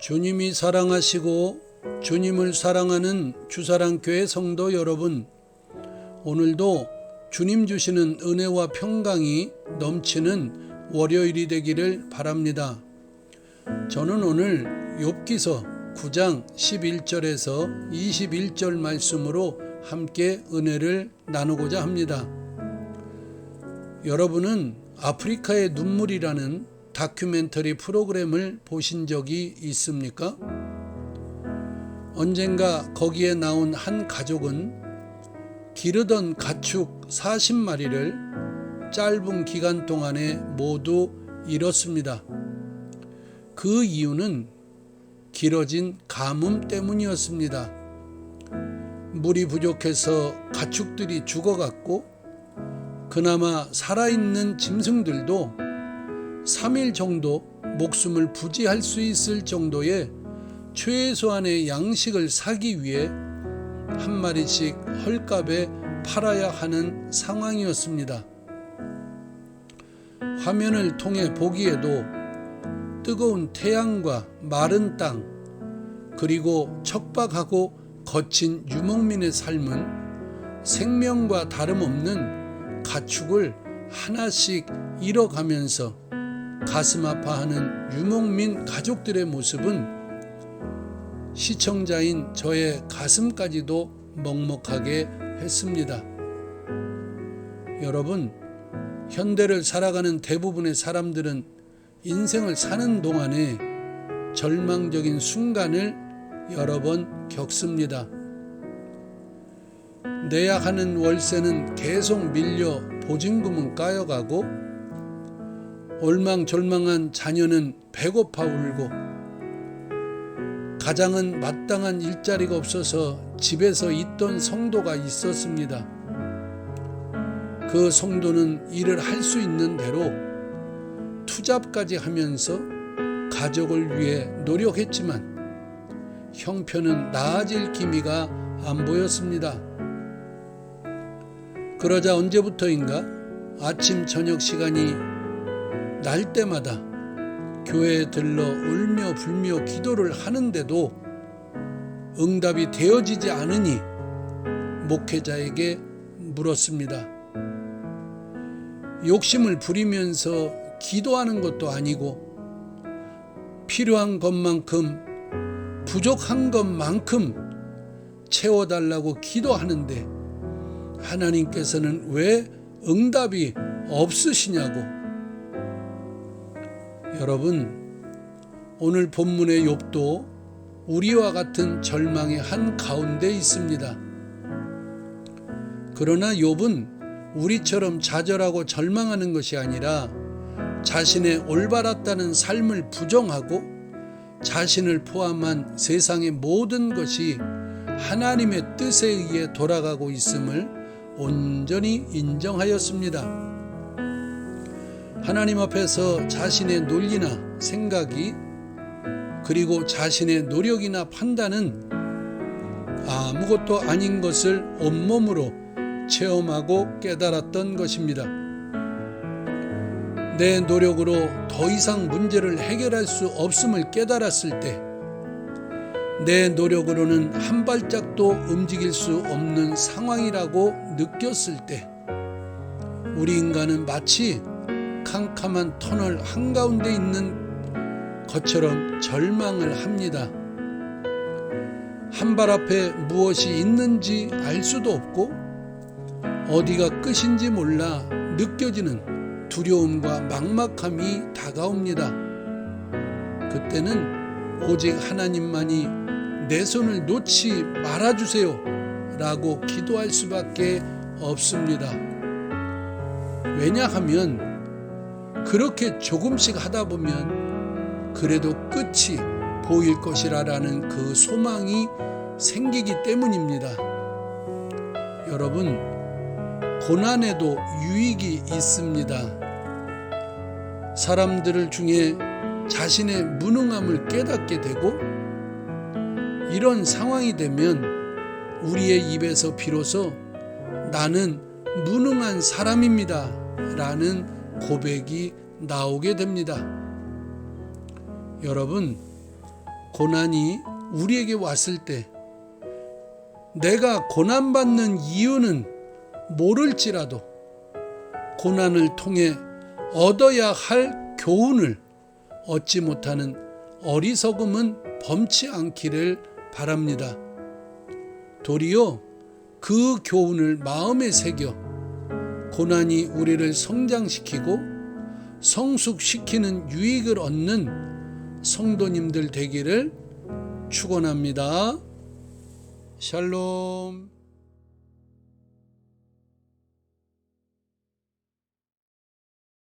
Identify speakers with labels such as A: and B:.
A: 주님이 사랑하시고 주님을 사랑하는 주사랑교회 성도 여러분, 오늘도 주님 주시는 은혜와 평강이 넘치는 월요일이 되기를 바랍니다. 저는 오늘 욥기서 9장 11절에서 21절 말씀으로 함께 은혜를 나누고자 합니다. 여러분은 아프리카의 눈물이라는 다큐멘터리 프로그램을 보신 적이 있습니까? 언젠가 거기에 나온 한 가족은 기르던 가축 40마리를 짧은 기간 동안에 모두 잃었습니다. 그 이유는 길어진 가뭄 때문이었습니다. 물이 부족해서 가축들이 죽어갔고, 그나마 살아있는 짐승들도 3일 정도 목숨을 부지할 수 있을 정도의 최소한의 양식을 사기 위해 한 마리씩 헐값에 팔아야 하는 상황이었습니다. 화면을 통해 보기에도 뜨거운 태양과 마른 땅, 그리고 척박하고 거친 유목민의 삶은 생명과 다름없는 가축을 하나씩 잃어가면서 가슴 아파하는 유목민 가족들의 모습은 시청자인 저의 가슴까지도 먹먹하게 했습니다. 여러분, 현대를 살아가는 대부분의 사람들은 인생을 사는 동안에 절망적인 순간을 여러 번 겪습니다. 내야 하는 월세는 계속 밀려 보증금은 까여가고 올망졸망한 자녀는 배고파 울고 가장은 마땅한 일자리가 없어서 집에서 있던 성도가 있었습니다. 그 성도는 일을 할 수 있는 대로 투잡까지 하면서 가족을 위해 노력했지만 형편은 나아질 기미가 안 보였습니다. 그러자 언제부터인가 아침 저녁 시간이 날 때마다 교회에 들러 울며 불며 기도를 하는데도 응답이 되어지지 않으니 목회자에게 물었습니다. 욕심을 부리면서 기도하는 것도 아니고 필요한 것만큼 부족한 것만큼 채워달라고 기도하는데 하나님께서는 왜 응답이 없으시냐고 여러분 오늘 본문의 욥도 우리와 같은 절망의 한 가운데 있습니다. 그러나 욥은 우리처럼 좌절하고 절망하는 것이 아니라 자신의 올바랐다는 삶을 부정하고 자신을 포함한 세상의 모든 것이 하나님의 뜻에 의해 돌아가고 있음을 온전히 인정하였습니다. 하나님 앞에서 자신의 논리나 생각이 그리고 자신의 노력이나 판단은 아무것도 아닌 것을 온몸으로 체험하고 깨달았던 것입니다. 내 노력으로 더 이상 문제를 해결할 수 없음을 깨달았을 때, 내 노력으로는 한 발짝도 움직일 수 없는 상황이라고 느꼈을 때, 우리 인간은 마치 캄캄한 터널 한가운데 있는 것처럼 절망을 합니다. 한 발 앞에 무엇이 있는지 알 수도 없고 어디가 끝인지 몰라 느껴지는 두려움과 막막함이 다가옵니다. 그때는 오직 하나님만이 내 손을 놓지 말아주세요 라고 기도할 수밖에 없습니다. 왜냐하면 그렇게 조금씩 하다 보면 그래도 끝이 보일 것이라는 그 소망이 생기기 때문입니다. 여러분, 고난에도 유익이 있습니다. 사람들을 중에 자신의 무능함을 깨닫게 되고 이런 상황이 되면 우리의 입에서 비로소 나는 무능한 사람입니다. 라는 고백이 나오게 됩니다. 여러분, 고난이 우리에게 왔을 때 내가 고난받는 이유는 모를지라도 고난을 통해 얻어야 할 교훈을 얻지 못하는 어리석음은 범치 않기를 바랍니다. 도리어 그 교훈을 마음에 새겨 고난이 우리를 성장시키고 성숙시키는 유익을 얻는 성도님들 되기를 축원합니다. 샬롬.